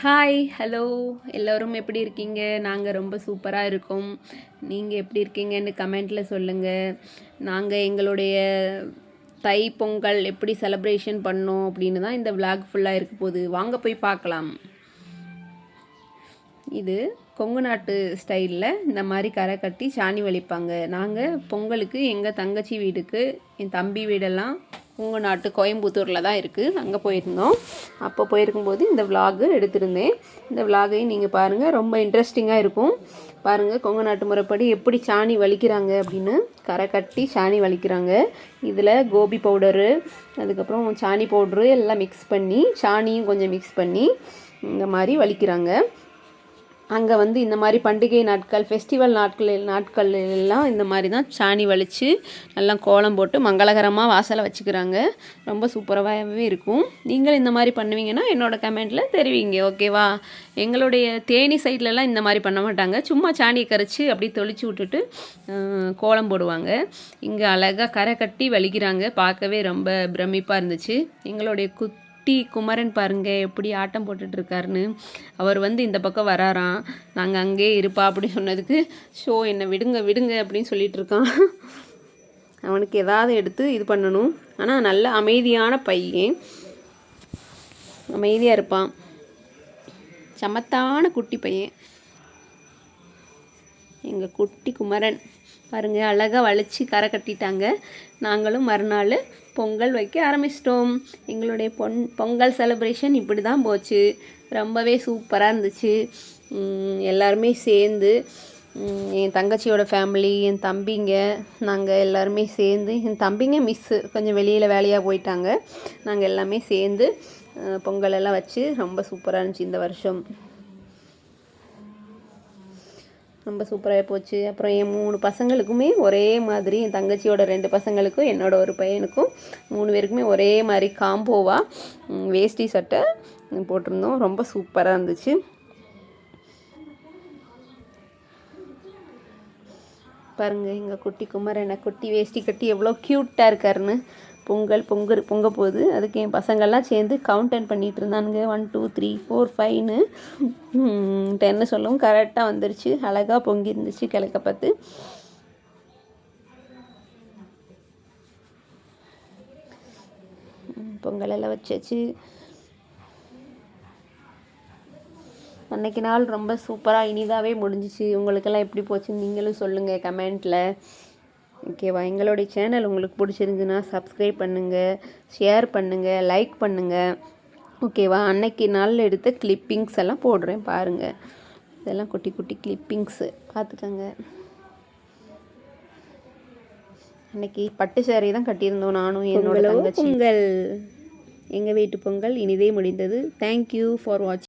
Hi hello எல்லோரும் எப்படி இருக்கீங்க? நாங்கள் ரொம்ப சூப்பராக இருக்கோம். நீங்கள் எப்படி இருக்கீங்கன்னு கமெண்ட்டில் சொல்லுங்கள் நாங்கள் எங்களுடைய தை பொங்கல் எப்படி செலப்ரேஷன் பண்ணோம் அப்படின்னு தான் இந்த விளாக் ஃபுல்லாக இருக்க போகுது. வாங்க போய் பார்க்கலாம். இது கொங்கு நாட்டு ஸ்டைலில் இந்த மாதிரி கரை கட்டி சாணி வலிப்பாங்க. நாங்கள் பொங்கலுக்கு எங்கள் தங்கச்சி வீட்டுக்கு என் தம்பி வீடெல்லாம் உங்கள் நாட்டு கோயம்புத்தூரில் தான் இருக்குது அங்கே போயிருந்தோம். அப்போ போயிருக்கும்போது இந்த விலாகு எடுத்திருந்தேன். இந்த விலாகையும் நீங்கள் பாருங்கள் ரொம்ப இன்ட்ரெஸ்டிங்காக இருக்கும். பாருங்கள் கொங்கு நாட்டு முறைப்படி எப்படி சாணி வலிக்கிறாங்க அப்படின்னு கரை கட்டி சாணி வலிக்கிறாங்க. இதில் கோபி பவுடரு அதுக்கப்புறம் சாணி பவுட்ரு எல்லாம் மிக்ஸ் பண்ணி சாணியும் கொஞ்சம் மிக்ஸ் பண்ணி இந்த மாதிரி வலிக்கிறாங்க. அங்கே வந்து இந்த மாதிரி பண்டிகை நாட்கள் ஃபெஸ்டிவல் நாட்கள் நாட்கள் எல்லாம் இந்த மாதிரி தான் சாணி வலித்து நல்லா கோலம் போட்டு மங்களகரமாக வாசலை வச்சுக்கிறாங்க. ரொம்ப சூப்பராகவே இருக்கும். நீங்களும் இந்த மாதிரி பண்ணுவீங்கன்னா என்னோடய கமெண்ட்டில் தெரிவிங்க ஓகேவா? எங்களுடைய தேனி சைட்லலாம் இந்த மாதிரி பண்ண மாட்டாங்க. சும்மா சாணியை கரைச்சி அப்படி தொளிச்சு விட்டுட்டு கோலம் போடுவாங்க. இங்கே அழகாக கரை கட்டி வலிக்கிறாங்க. பார்க்கவே ரொம்ப பிரமிப்பாக இருந்துச்சு. எங்களுடைய குத் குட்டி குமரன் பாருங்க எப்படி ஆட்டம் போட்டுட்ருக்காருன்னு. அவர் வந்து இந்த பக்கம் வராராம். நாங்கள் அங்கேயே இருப்பா அப்படி சொன்னதுக்கு ஷோ என்னை விடுங்க விடுங்க அப்படின்னு சொல்லிட்டு இருக்கான் அவனுக்கு ஏதாவது எடுத்து இது பண்ணணும். ஆனால் நல்ல அமைதியான பையன். அமைதியாக இருப்பான். சமத்தான குட்டி பையன். எங்கள் குட்டி குமரன். பாருங்கள் அழகாக வளைச்சி கரை கட்டிட்டாங்க. நாங்களும் மறுநாள் பொங்கல் வைக்க ஆரம்பிச்சிட்டோம். எங்களுடைய பொன் பொங்கல் செலப்ரேஷன் இப்படி தான் போச்சு. ரொம்பவே சூப்பராக இருந்துச்சு. எல்லாருமே சேர்ந்து என் தங்கச்சியோட ஃபேமிலி என் தம்பிங்க நாங்கள் எல்லாருமே சேர்ந்து என் தம்பிங்க மிஸ்ஸு கொஞ்சம் வெளியில் வேலையாக போயிட்டாங்க. நாங்கள் எல்லாமே சேர்ந்து பொங்கல் எல்லாம் வச்சு ரொம்ப சூப்பராக இருந்துச்சு இந்த வருஷம். ரொம்ப சூப்பராக போச்சு. அப்புறம் என் மூணு பசங்களுக்குமே ஒரே மாதிரி என் தங்கச்சியோட ரெண்டு பசங்களுக்கும் என்னோட ஒரு பையனுக்கும் மூணு பேருக்குமே ஒரே மாதிரி காம்போவாக வேஷ்டி சட்டை போட்டிருந்தோம். ரொம்ப சூப்பராக இருந்துச்சு. பாருங்கள் எங்கள் குட்டி குமரனை குட்டி வேஷ்டி கட்டி எவ்வளோ க்யூட்டாக இருக்காருன்னு. பொங்கல் பொங்கல் பொங்க போகுது அதுக்கு என் பசங்கள்லாம் சேர்ந்து கவுண்டன் பண்ணிகிட்டு இருந்தானுங்க. ஒன் டூ த்ரீ ஃபோர் ஃபைவ்னு டென்னு சொல்லவும் கரெக்டாக வந்துருச்சு. அழகாக பொங்கி இருந்துச்சு கிழக்க பார்த்து. பொங்கலெல்லாம் வச்சாச்சு. அன்னைக்கு நாள் ரொம்ப சூப்பராக இனிதாகவே முடிஞ்சிச்சு. உங்களுக்கெல்லாம் எப்படி போச்சுன்னு நீங்களும் சொல்லுங்கள் கமெண்ட்டில் ஓகேவா? எங்களுடைய சேனல் உங்களுக்கு பிடிச்சிருந்துன்னா சப்ஸ்கிரைப் பண்ணுங்கள் ஷேர் பண்ணுங்கள் லைக் பண்ணுங்கள் ஓகேவா? அன்னைக்கு நாளில் எடுத்த கிளிப்பிங்ஸ் எல்லாம் போடுறேன் பாருங்கள் இதெல்லாம் குட்டி குட்டி கிளிப்பிங்ஸு பார்த்துக்கோங்க. அன்னைக்கு பட்டு சேரீ தான் கட்டியிருந்தோம் நானும் என்னோட பொங்கல் எங்கள் வீட்டு பொங்கல்? இனிதே முடிந்தது. தேங்க்யூ ஃபார் வாட்சிங்